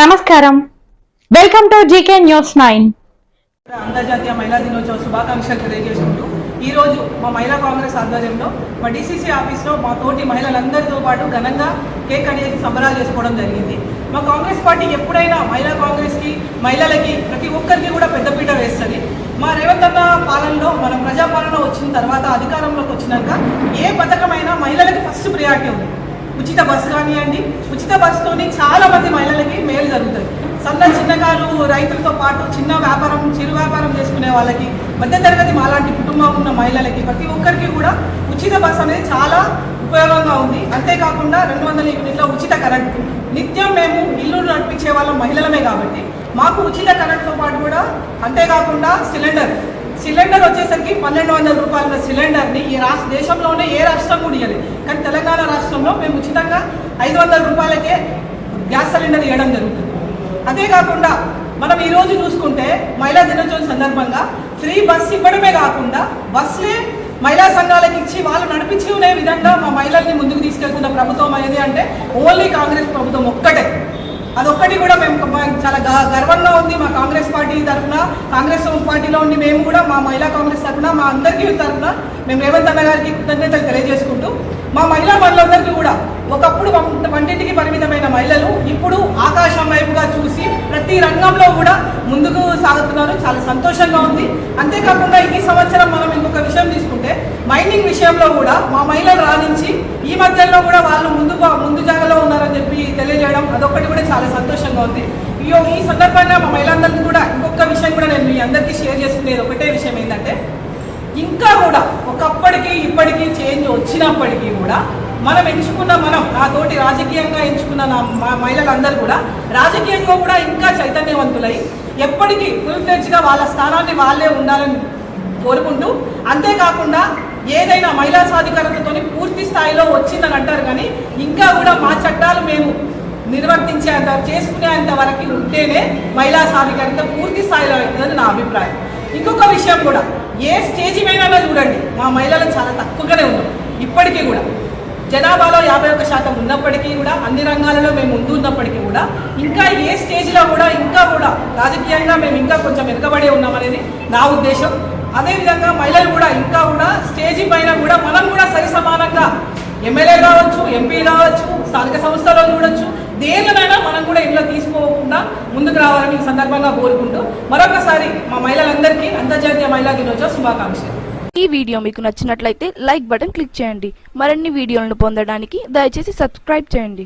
నమస్కారం. Welcome to GK news nine అంతర్జాతీయ మహిళా దినోత్సవ శుభాకాంక్షలు తెలియజేసుకుంటూ ఈ రోజు మా మహిళా కాంగ్రెస్ ఆధ్వర్యంలో మా డీసీసీ ఆఫీస్లో మా తోటి మహిళలందరితో పాటు ఘనంగా కేక్ అనేది సంబరాలు చేసుకోవడం జరిగింది. మా కాంగ్రెస్ పార్టీ ఎప్పుడైనా మహిళా కాంగ్రెస్కి మహిళలకి ప్రతి ఒక్కరికి కూడా పెద్దపీట వేస్తుంది. మా రేవంత్ అన్న పాలనలో మనం ప్రజాపాలన వచ్చిన తర్వాత అధికారంలోకి వచ్చినాక ఏ పథకమైనా మహిళలకి ఫస్ట్ ప్రియారిటీ ఉంది. ఉచిత బస్సు కానివ్వండి. ఉచిత బస్సుతోని చాలా మంది మహిళలకి మేలు జరుగుతుంది. సన్న చిన్నకారు రైతులతో పాటు చిన్న వ్యాపారం చిరు వ్యాపారం చేసుకునే వాళ్ళకి మధ్యతరగతి మాలాంటి కుటుంబం ఉన్న మహిళలకి ప్రతి ఒక్కరికి కూడా ఉచిత బస్సు అనేది చాలా ఉపయోగంగా ఉంది. అంతేకాకుండా రెండు వందల యూనిట్ల ఉచిత కరెంటు. నిత్యం మేము ఇల్లు నడిపించే వాళ్ళం మహిళలమే కాబట్టి మాకు ఉచిత కరెంటుతో పాటు కూడా అంతేకాకుండా సిలిండర్ సిలిండర్ వచ్చేసరికి పన్నెండు వందల రూపాయల సిలిండర్ని ఈ రాష్ట్ర దేశంలోనే ఏ రాష్ట్రం కూడా ఇవ్వలేదు కానీ తెలంగాణ రాష్ట్రంలో మేము ఉచితంగా ఐదు వందల రూపాయలకే గ్యాస్ సిలిండర్ ఇవ్వడం జరుగుతుంది. అంతేకాకుండా మనం ఈరోజు చూసుకుంటే మహిళా దినోత్సవం సందర్భంగా ఫ్రీ బస్సు ఇవ్వడమే కాకుండా బస్సులే మహిళా సంఘాలకు ఇచ్చి వాళ్ళు నడిపించుకునే విధంగా మా మహిళల్ని ముందుకు తీసుకెళ్తున్న ప్రభుత్వం ఏది అంటే ఓన్లీ కాంగ్రెస్ ప్రభుత్వం అదొక్కటి కూడా మేము చాలా గ- గర్వంగా ఉంది మా కాంగ్రెస్ పార్టీ తరఫున. కాంగ్రెస్ పార్టీలో ఉండి మేము కూడా మా మహిళా కాంగ్రెస్ తరఫున మా అందరికీ తరఫున మేము రేవంత్ అన్న గారికి కృతజ్ఞతలు తెలియజేసుకుంటూ మా మహిళా మహిళలందరికీ కూడా ఒకప్పుడు వంటింటికి పరిమితమైన మహిళలు ఇప్పుడు ఆకాశం వైపుగా చూసి ప్రతి రంగంలో కూడా ముందుకు సాగుతున్నారు. చాలా సంతోషంగా ఉంది. అంతేకాకుండా ఈ సంవత్సరం మనం ఇంకొక విషయం తీసుకుంటే మైనింగ్ విషయంలో కూడా మా మహిళలు రాణించి ఈ మధ్యలో కూడా వాళ్ళు ముందు ముందు జాగలో ఉన్నారని చెప్పి అదొక్కటి కూడా చాలా సంతోషంగా ఉంది. ఇయో ఈ సందర్భంగా మా మహిళలందరికీ కూడా ఇంకొక విషయం కూడా నేను మీ అందరికీ షేర్ చేసుకునేది ఒకటే విషయం ఏంటంటే ఇంకా కూడా ఒకప్పటికి ఇప్పటికీ చేంజ్ వచ్చినప్పటికీ కూడా మనం ఎంచుకున్న మనం నా తోటి రాజకీయంగా ఎంచుకున్న నా మా మహిళలందరూ కూడా రాజకీయంగా కూడా ఇంకా చైతన్యవంతులై ఎప్పటికీ ఫుల్ ఫ్లెడ్జ్గా వాళ్ళ స్థానాన్ని వాళ్ళే ఉండాలని కోరుకుంటూ అంతేకాకుండా ఏదైనా మహిళా సాధికారతతో పూర్తి స్థాయిలో వచ్చిందని అంటారు కానీ ఇంకా కూడా మా చట్టాలు మేము నిర్వర్తించేంత చేసుకునేంత వరకు ఉంటేనే మహిళా సాధికారిత పూర్తి స్థాయిలో అవుతుందని నా అభిప్రాయం. ఇంకొక విషయం కూడా ఏ స్టేజ్ పైన చూడండి మా మహిళలు చాలా తక్కువగానే ఉన్నాం ఇప్పటికీ కూడా. జనాభాలో యాభై ఒక్క శాతం ఉన్నప్పటికీ కూడా అన్ని రంగాలలో మేము ముందు ఉన్నప్పటికీ కూడా ఇంకా ఏ స్టేజ్లో కూడా ఇంకా కూడా రాజకీయంగా మేము ఇంకా కొంచెం వెనుకబడే ఉన్నామనేది నా ఉద్దేశం. అదేవిధంగా మహిళలు కూడా ఇంకా కూడా స్టేజీ పైన కూడా మనం కూడా సరి సమానంగా ఎమ్మెల్యే కావచ్చు ఎంపీ కావచ్చు స్థానిక సంస్థలో చూడొచ్చు దేనినైనా మనం కూడా ఇంట్లో తీసుకోకుండా ముందుకు రావాలని ఈ సందర్భంగా కోరుకుంటూ మరొకసారి మా మహిళలందరికీ అంతర్జాతీయ మహిళా దినోత్సవ శుభాకాంక్షలు. ఈ వీడియో మీకు నచ్చినట్లయితే లైక్ బటన్ క్లిక్ చేయండి. మరిన్ని వీడియోలను పొందడానికి దయచేసి సబ్స్క్రైబ్ చేయండి.